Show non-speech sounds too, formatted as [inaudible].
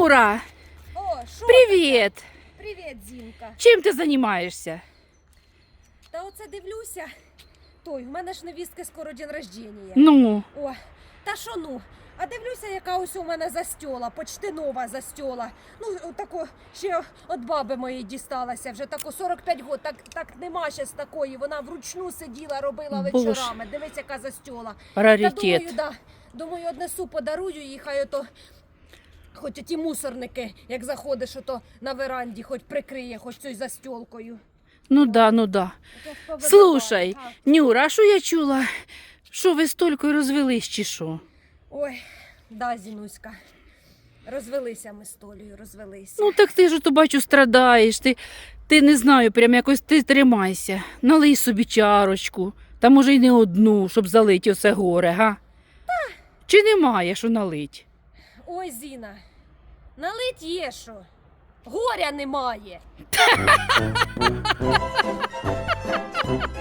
Нюра, О, що? привіт! Привіт, Зінка. Чим ти займаєшся? Та оце дивлюся. Той, в мене ж невістки скоро день рождення. Ну, О, та що ну? А дивлюся, яка ось у мене застьола, почти нова застьола. Ну, тако ще від баби моєї дісталася, вже тако 45 років, так, так нема ще з такої. Вона вручну сиділа, робила Боже. вечорами. Дивись, яка застьола. Та раритет. думаю, да. Думаю, однесу, подарую їй, хай ото. Хоч ті мусорники, як заходиш, ото на веранді, хоч прикриє, хоч цією застьолкою. Ну да, ну да. Слушай. Нюра, а що я чула? Що ви з Толькою розвелись чи що? Ой, да, Зінуська. Розвелися ми з Толею, розвелися. Ну так ти ж то бачу страдаєш. Ти, ти не знаю, прям якось ти тримайся. Налий собі чарочку, та може й не одну, щоб залить оце горе, га? Чи немає, що налить? Ой, Зіна, налить є що. Горя немає. [laughs]